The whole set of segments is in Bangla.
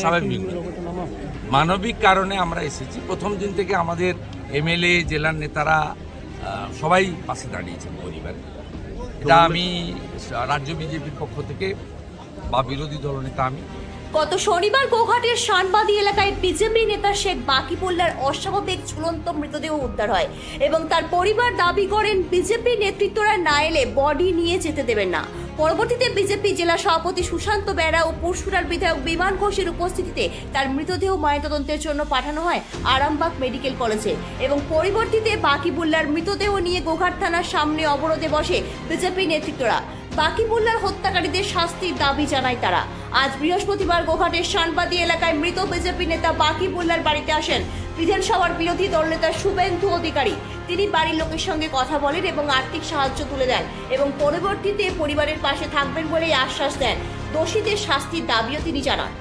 স্বাভাবিক মানবিক কারণে আমরা এসেছি। প্রথম দিন থেকে আমাদের এমএলএ জেলার নেতারা সবাই পাশে দাঁড়িয়েছেন পরিবার। এটা আমি রাজ্য বিজেপির পক্ষ থেকে বা বিরোধী দলনেতা আমি গত শনিবার গোঘাটের শানবাদী এলাকায় বিজেপি নেতা শেখ বাকিবুল্লার অস্বাভাবিক ঝুলন্ত মৃতদেহ উদ্ধার হয় এবং তার পরিবার দাবি করেন, বিজেপি নেতৃত্বরা না এলে বডি নিয়ে যেতে দেবেন না। পরবর্তীতে বিজেপি জেলা সভাপতি সুশান্ত বেড়া ও পরশুরার বিধায়ক বিমান ঘোষের উপস্থিতিতে তার মৃতদেহ ময়নাতদন্তের জন্য পাঠানো হয় আরামবাগ মেডিকেল কলেজে এবং পরবর্তীতে বাকিবুল্লার মৃতদেহ নিয়ে গোঘাট থানার সামনে অবরোধে বসে বিজেপি নেতৃত্বরা। বাকিবুল্লার হত্যাকারীদের শাস্তির দাবি জানায় তারা। আজ বৃহস্পতিবার গোঘাটের শানবাদী এলাকায় মৃত বিজেপি নেতা বাকিবুল্লার বাড়িতে আসেন। বিধানসভার বিরোধী দলনেতা শুভেন্দু অধিকারী। তিনি বাড়ির লোকের সঙ্গে কথা বলেন এবং আর্থিক সাহায্য তুলে দেন এবং পরবর্তীতে পরিবারের পাশে থাকবেন বলে আশ্বাস দেন। দোষীদের শাস্তির দাবিও তিনি জানান।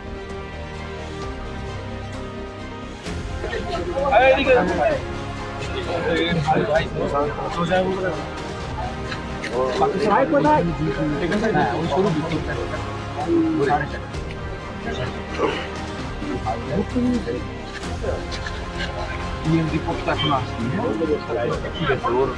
ইএম রিপোর্টটা এখন আসছে ঠিক আছে ওর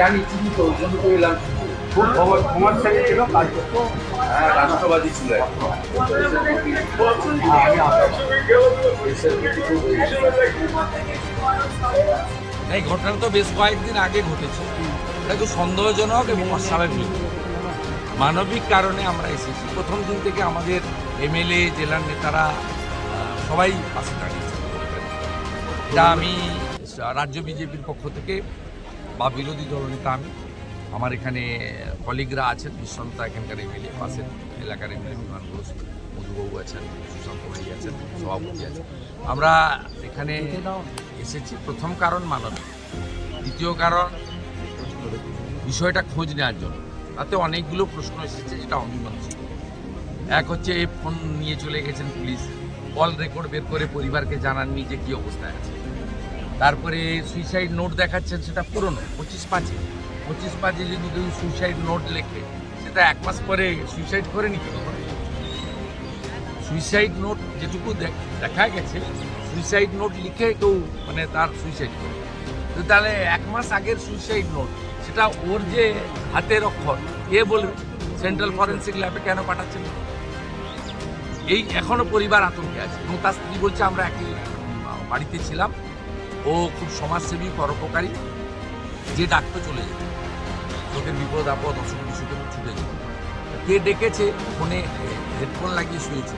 জানি চিনি তো জন্য তো এলাম খুব হ্যাঁ রাষ্ট্রবাদী ছিল। হ্যাঁ, এই ঘটনা তো বেশ কয়েকদিন আগে ঘটেছে। এটা খুব সন্দেহজনক এবং অস্বাভাবিক। মানবিক কারণে আমরা এসেছি। প্রথম দিন থেকে আমাদের এমএলএ জেলার নেতারা সবাই পাশে দাঁড়িয়েছেন এটা আমি রাজ্য বিজেপির পক্ষ থেকে বা বিরোধী দলনেতা আমি আমার এখানে কলিগরা আছেন বিশ্বন্তা এখানকার এমএলএ পাশের এলাকার এমএলএ বিমান ঘোষ, মধুবাবু আছেন, সুশান্ত ভাই আছেন, সভাপতি আছেন। আমরা এখানে এসেছি প্রথম কারণ মানবিক দ্বিতীয় কারণ বিষয়টা খোঁজ নেওয়ার জন্য। তাতে অনেকগুলো প্রশ্ন এসেছে যেটা অমীমাংসিত। এক হচ্ছে এই ফোন নিয়ে চলে গেছেন পুলিশ, কল রেকর্ড বের করে পরিবারকে জানাননি যে কী অবস্থায় আছে। তারপরে সুইসাইড নোট দেখাচ্ছেন, সেটা পুরনো, পঁচিশ পাঁচে। পঁচিশ পাঁচে যদি কেউ সুইসাইড নোট লেখে, সেটা এক মাস পরে সুইসাইড করে নিতে সুইসাইড নোট যেটুকু দেখ- গেছে সুইসাইড নোট লিখে কেউ মানে তার সুইসাইড করে। তো তাহলে এক মাস আগের সুইসাইড নোট সেটা ওর যে হাতের অক্ষর এ বলবে? সেন্ট্রাল ফরেন্সিক ল্যাবে কেন পাঠাচ্ছেন? এই এখনও পরিবার আতঙ্কে আছে। এবং তার স্ত্রী বলছে, আমরা একই বাড়িতে ছিলাম। ও খুব সমাজসেবী, পরোপকারী। যে ডাকতে চলে যেত। লোকের বিপদ আপদ অসুখ বিসুখে ছুটে যেত কে ডেকেছে? ফোনে হেডফোন লাগিয়ে শুয়েছে।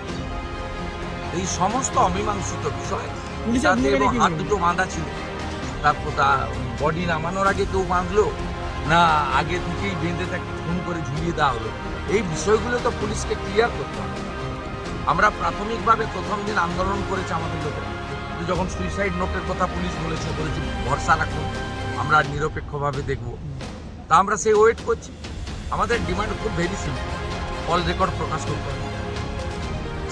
এই সমস্ত অমীমাংসিত বিষয় হাত দুটো বাঁধা ছিল। তারপর তা বডি নামানোর আগে কেউ বাঁধলো? না আগে থেকেই বেঁধে তাকে খুন করে ঝুলিয়ে দেওয়া হলো। এই বিষয়গুলো তো পুলিশকে ক্লিয়ার করতে হবে। আমরা প্রাথমিকভাবে প্রথম দিন আন্দোলন করেছে আমাদের লোকেরা। যখন সুইসাইড নোটের কথা পুলিশ বলেছে বলেছে ভরসা রাখুন আমরা নিরপেক্ষভাবে দেখব। তা আমরা সেই ওয়েট করছি। আমাদের ডিমান্ড খুব ভেরি সিম্পল কল রেকর্ড প্রকাশ করতে হবে।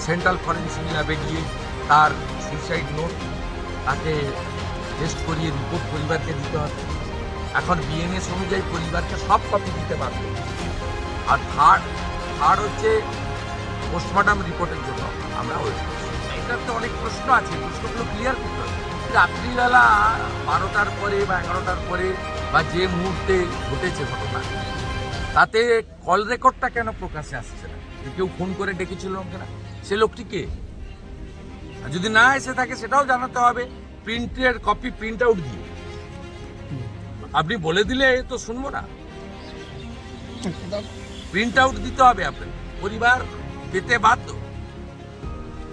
সেন্ট্রাল ফরেন্সিক ল্যাবে গিয়ে তার সুইসাইড নোট তাকে টেস্ট করিয়ে রিপোর্ট পরিবারকে দিতে হবে। এখন বিএনএস অনুযায়ী পরিবারকে সব কপি দিতে পারবে আর থার্ড থার্ড হচ্ছে পোস্টমর্টম রিপোর্টের জন্য। আমরা ওয়েট করছি। এটার তো অনেক প্রশ্ন আছে। প্রশ্নগুলো ক্লিয়ার করতে হবে। রাত্রিবেলা বারোটার পরে বা এগারোটার পরে বা যে মুহূর্তে ঘটেছে ঘটনা, তাতে কল রেকর্ডটা কেন প্রকাশে আসছে না? যে কেউ ফোন করে ডেকেছিল না সে লোকটি কে? যদি না এসে থাকে, সেটাও জানাতে হবে। প্রিন্টের কপি প্রিন্ট আউট দিয়ে। আপনি বলে দিলে তো শুনব না। প্রিন্ট আউট দিতে হবে আপনার পরিবার পেতে বাধ্য।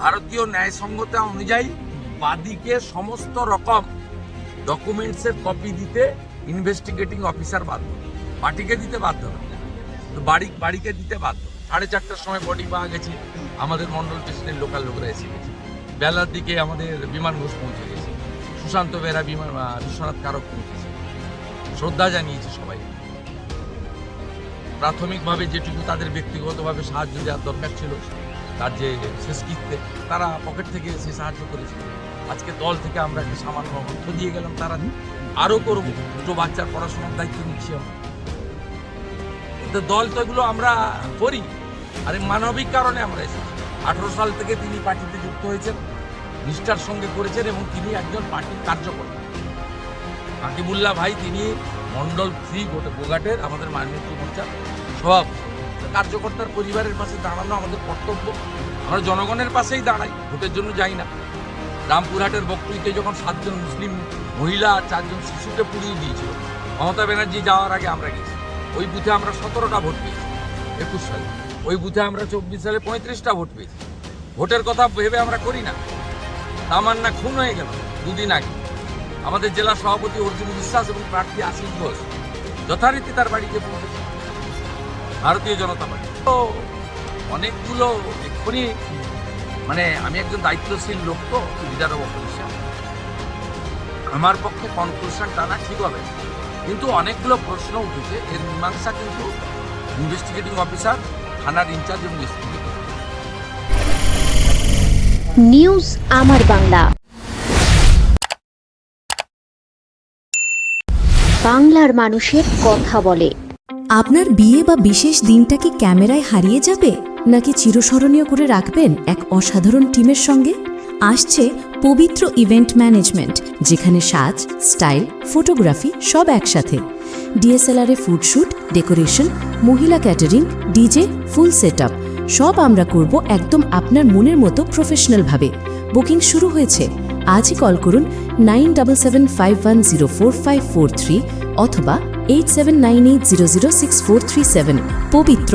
ভারতীয় ন্যায়সঙ্গতা অনুযায়ী বাদীকে সমস্ত রকম ডকুমেন্টসের কপি দিতে ইনভেস্টিগেটিং অফিসার বাধ্য। পার্টিকে দিতে বাধ্য না। বাড়ি, বাড়িকে দিতে বাধ্য। সাড়ে চারটার সময় বডি পাওয়া গেছে। আমাদের মন্ডল প্রেসিডেন্ট লোকাল লোকরা এসে গেছে। বেলার দিকে আমাদের বিমান ঘোষ পৌঁছে গেছে। সুশান্ত বেরা বিমান বিশ্বনাথ কারক পৌঁছেছে। শ্রদ্ধা জানিয়েছে সবাই। প্রাথমিকভাবে যেটুকু তাদের ব্যক্তিগতভাবে সাহায্য দেওয়ার দরকার ছিল, তার যে শেষকৃত্যে, তারা পকেট থেকে সে সাহায্য করেছে আজকে দল থেকে আমরা একটা সামান্য অর্থ দিয়ে গেলাম তারা আরও করব। দুটো বাচ্চার পড়াশোনার দায়িত্ব নিচ্ছি আমরা। দল তো এগুলো আমরা করি। আর মানবিক কারণে আমরা এসেছি। আঠারো সাল থেকে তিনি পার্টিতে যুক্ত হয়েছেন নিষ্ঠার সঙ্গে করেছেন এবং তিনি একজন পার্টির কার্যকর্তা। আকিবুল্লাহ ভাই, তিনি মন্ডল থ্রি গোটে গোঘাটের আমাদের মাননীয় মোর্চার সভাপতি। কার্যকর্তার পরিবারের পাশে দাঁড়ানো আমাদের কর্তব্য। আমরা জনগণের পাশেই দাঁড়াই, ভোটের জন্য যাই না। রামপুরহাটের বকরিতে যখন সাতজন মুসলিম মহিলা, চারজন শিশুকে পুড়িয়ে দিয়েছিল, মমতা ব্যানার্জি যাওয়ার আগে আমরা গেছি। ওই বুথে আমরা সতেরোটা ভোট পেয়েছি, একুশ সালে। ওই বুথে আমরা চব্বিশ সালে পঁয়ত্রিশটা ভোট পেয়েছি। ভোটের কথা ভেবে আমরা করি না। তামান্না খুন হয়ে গেল দুদিন আগে। আমাদের জেলা সভাপতি অর্জুন বিশ্বাস এবং প্রার্থী আশিস ঘোষ যথারীতি তার বাড়িতে পৌঁছেছে ভারতীয় জনতা পার্টি। তো অনেকগুলো এক্ষুনি মানে আমি একজন দায়িত্বশীল লোক তো লিডার অফ অপোজিশন আমার পক্ষে কনক্লুশন টানা ঠিক হবে। কিন্তু অনেকগুলো প্রশ্ন উঠেছে। এর মীমাংসা কিন্তু ইনভেস্টিগেটিং অফিসার থানার ইনচার্জ এবং নিউজ আমার বাংলা। বাংলার মানুষের কথা বলে। আপনার বিয়ে বা বিশেষ দিনটা কি ক্যামেরায় হারিয়ে যাবে? নাকি চিরস্মরণীয় করে রাখবেন এক অসাধারণ টিমের সঙ্গে। আসছে পবিত্র ইভেন্ট ম্যানেজমেন্ট, যেখানে সাজ, স্টাইল, ফটোগ্রাফি সব একসাথে। ডিএসএলআরে ফুডশ্যুট ডেকোরেশন, মহিলা ক্যাটারিং, ডিজে, ফুল সেট সব আমরা করব একদম আপনার মনের মতো প্রফেশনালভাবে বুকিং শুরু হয়েছে। আজই কল করুন nine double seven five one zero four five four three অথবা eight seven nine eight zero zero six four three seven. পবিত্র।